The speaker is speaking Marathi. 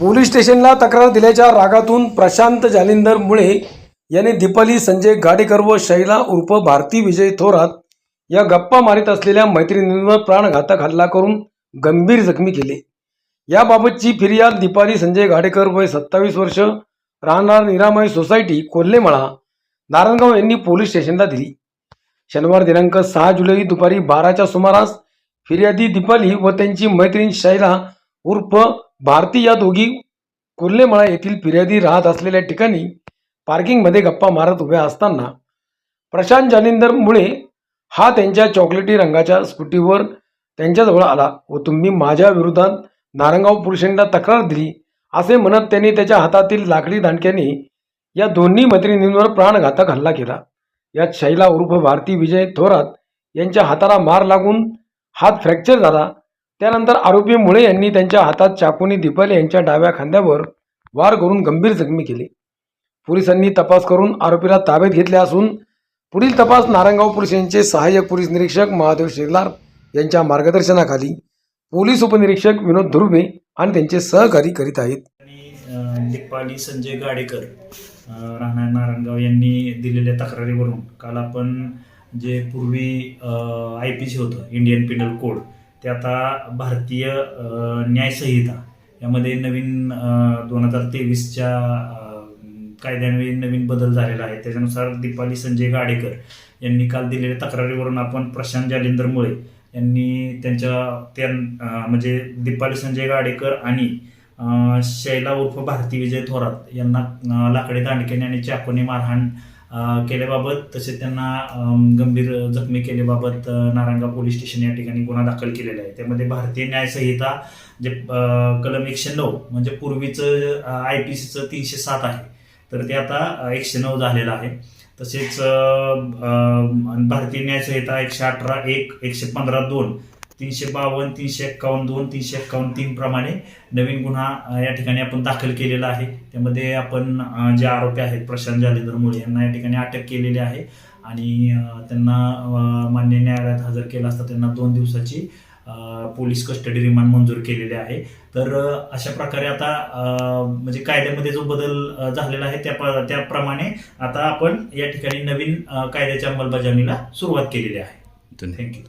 पोलीस स्टेशनला तक्रार दिल्याच्या रागातून प्रशांत जालिंदर मुळे यांनी दीपाली संजय गाडेकर व शैला उर्फ भारती विजय थोरात या गप्पा मारित असलेल्या मैत्रिणींवर प्राणघातक हल्ला करून गंभीर जखमी केले. याबाबतची फिर्याद दीपाली संजय गाडेकर वय सत्तावीस वर्ष राहणार निरामय सोसायटी कोल्हेमळा नारायणगाव यांनी पोलीस स्टेशनला दिली. शनिवार दिनांक सहा जुलै दुपारी बाराच्या सुमारास फिर्यादी दीपाली व त्यांची मैत्रीण शैला उर्फ भारती या दोघी कुर्लेमळा येथील फिर्यादी राहत असलेल्या ठिकाणी पार्किंगमध्ये गप्पा मारत उभ्या असताना प्रशांत जालिंदरमुळे हा त्यांच्या चॉकलेटी रंगाच्या स्कूटीवर त्यांच्याजवळ आला व तुम्ही माझ्या विरोधात नारंगाव पुरुषांना तक्रार दिली असे म्हणत त्यांनी त्याच्या हातातील लाकडी दांडक्याने या दोन्ही मैत्रिणींवर प्राणघातक हल्ला केला. यात शैला उर्फ भारती विजय थोरात यांच्या हाताला मार लागून हात फ्रॅक्चर झाला त्यानंतर आरोपी मुळे यांनी त्यांच्या हातात चाकूने दीपाली यांच्या डाव्या खांद्यावर वार करून गंभीर जखमी केले. पोलिसांनी तपास करून आरोपीला ताब्यात घेतले असून पुढील तपास नारायणगाव पोलीस यांचे सहाय्यक पोलीस निरीक्षक महादेव शेलार यांच्या मार्गदर्शनाखाली पोलीस उपनिरीक्षक विनोद धुर्वे आणि त्यांचे सहकारी करीत आहेत. दिपाली संजय गाडेकर राहणार नारायणगाव यांनी दिलेल्या तक्रारीवरून काल आपण जे पूर्वी आय पी सी होतं इंडियन पिनल कोड ते आता भारतीय न्यायसंहिता यामध्ये नवीन दोन हजार तेवीसच्या कायद्याने नवीन बदल झालेला आहे. त्याच्यानुसार दीपाली संजय गाडेकर यांनी काल दिलेल्या तक्रारीवरून आपण प्रशांत जालिंदर मुळे यांनी त्यांच्या त्या म्हणजे दीपाली संजय गाडेकर आणि शैला उर्फ भारती विजय थोरात यांना लाकडे लाकडी दांडक्याने आणि चाकूने मारहाण केल्याबाबत तसेच त्यांना गंभीर जखमी केल्याबाबत अ, नारायणगाव पोलीस स्टेशन या ठिकाणी गुन्हा दाखल केलेला आहे. त्यामध्ये भारतीय न्यायसंहिता जे कलम एकशे नऊ म्हणजे पूर्वीचं आय पी सीचं तीनशे सात आहे. तर ते आता एकशे नऊ झालेलं आहे. तसेच भारतीय न्यायसंहिता एकशे अठरा एक एकशे पंधरा दोन तीनशे बावन्न तीनशे एक्कावन्न दोन तीनशे एक्कावन्न तीन प्रमाणे नवीन गुन्हा या ठिकाणी आपण दाखल केलेला आहे. त्यामध्ये आपण जे आरोपी आहेत प्रशांत जालिंदर मुळे यांना या ठिकाणी अटक केलेली आहे. आणि त्यांना मान्य न्यायालयात हजर केलं असता त्यांना दोन दिवसाची पोलीस कस्टडी रिमांड मंजूर केलेले आहे. तर अशा प्रकारे आता म्हणजे कायद्यामध्ये जो बदल झालेला आहे त्या त्याप्रमाणे आता आपण या ठिकाणी नवीन कायद्याच्या अंमलबजावणीला सुरुवात केलेली आहे. थँक्यू